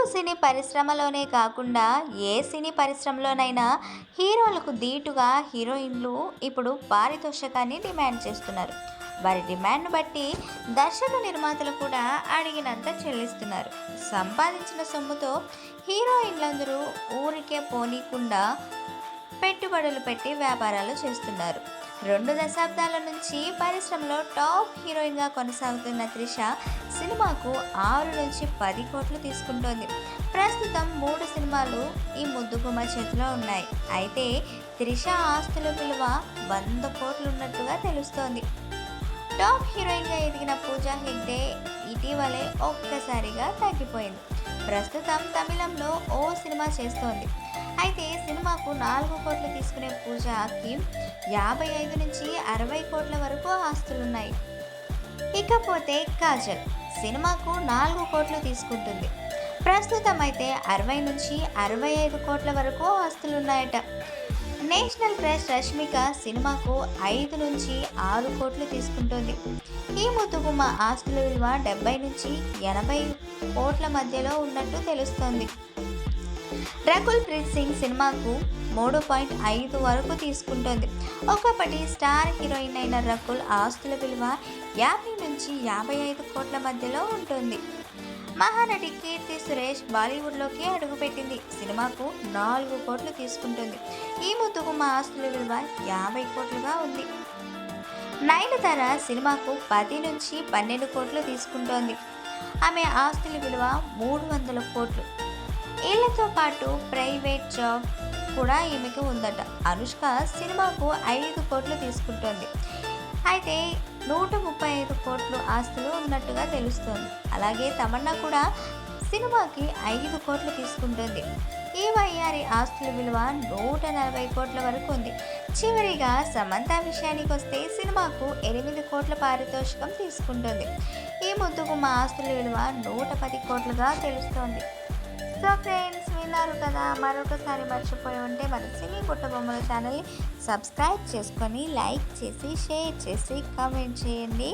తెలుగు సినీ పరిశ్రమలోనే కాకుండా ఏ సినీ పరిశ్రమలోనైనా హీరోలకు ధీటుగా హీరోయిన్లు ఇప్పుడు పారితోషకాన్ని డిమాండ్ చేస్తున్నారు. వారి డిమాండ్ను బట్టి దర్శక నిర్మాతలు కూడా అడిగినంత చెల్లిస్తున్నారు. సంపాదించిన సొమ్ముతో హీరోయిన్లందరూ ఊరికే పోనీకుండా పెట్టుబడులు పెట్టి వ్యాపారాలు చేస్తున్నారు. రెండు దశాబ్దాల నుంచి పరిశ్రమలో టాప్ హీరోయిన్గా కొనసాగుతున్న త్రిష సినిమాకు ఆరు నుంచి పది కోట్లు తీసుకుంటోంది. ప్రస్తుతం మూడు సినిమాలు ఈ ముద్దుగుమ్మ చేతిలో ఉన్నాయి. అయితే త్రిష ఆస్తుల విలువ వంద కోట్లు ఉన్నట్టుగా తెలుస్తోంది. టాప్ హీరోయిన్గా ఎదిగిన పూజా హెగ్డే ఇటీవలే ఒక్కసారిగా తగ్గిపోయింది. ప్రస్తుతం తమిళంలో ఓ సినిమా చేస్తోంది. అయితే సినిమాకు నాలుగు కోట్లు తీసుకునే పూజాకి యాభై ఐదు నుంచి అరవై కోట్ల వరకు ఆస్తులున్నాయి. ఇకపోతే కాజల్ సినిమాకు నాలుగు కోట్లు తీసుకుంటుంది. ప్రస్తుతం అయితే అరవై నుంచి అరవై ఐదు కోట్ల వరకు ఆస్తులున్నాయట. నేషనల్ ప్రెస్ రష్మిక సినిమాకు ఐదు నుంచి ఆరు కోట్లు తీసుకుంటుంది. ఈ ముద్దుగుమ్మ ఆస్తుల విలువ డెబ్బై నుంచి ఎనభై కోట్ల మధ్యలో ఉన్నట్టు తెలుస్తోంది. రకుల్ ప్రీత్ సింగ్ సినిమాకు మూడు పాయింట్ ఐదు వరకు తీసుకుంటోంది. ఒకప్పటి స్టార్ హీరోయిన్ అయిన రకుల్ ఆస్తుల విలువ యాభై నుంచి యాభై ఐదు కోట్ల మధ్యలో ఉంటుంది. మహానటి కీర్తి సురేష్ బాలీవుడ్లోకి అడుగుపెట్టింది. సినిమాకు నాలుగు కోట్లు తీసుకుంటుంది. ఈ ముద్దుగుమ్మ ఆస్తుల విలువ యాభై కోట్లుగా ఉంది. నయనతార సినిమాకు పది నుంచి పన్నెండు కోట్లు తీసుకుంటోంది. ఆమె ఆస్తుల విలువ మూడు వందల కోట్లు. వీళ్ళతో పాటు ప్రైవేట్ జాబ్ కూడా ఈమెకి ఉందట. అనుష్క సినిమాకు ఐదు కోట్లు తీసుకుంటోంది. అయితే నూట ముప్పై ఐదు కోట్లు ఆస్తులు ఉన్నట్టుగా తెలుస్తోంది. అలాగే తమన్నా కూడా సినిమాకి ఐదు కోట్లు తీసుకుంటుంది. ఈ వయ్యారి ఆస్తుల విలువ నూట నలభై కోట్ల వరకు ఉంది. చివరిగా సమంత విషయానికి వస్తే సినిమాకు ఎనిమిది కోట్ల పారితోషికం తీసుకుంటుంది. ఈ ముద్దుకు మా ఆస్తుల విలువ నూట పది కోట్లుగా తెలుస్తోంది. సో ఫ్రెండ్స్ విన్నారు కదా మరొకసారి మర్చిపోయి ఉంటే మన సినీ బుట్టబొమ్మల ఛానల్ని సబ్స్క్రైబ్ చేసుకొని లైక్ చేసి షేర్ చేసి కామెంట్ చేయండి.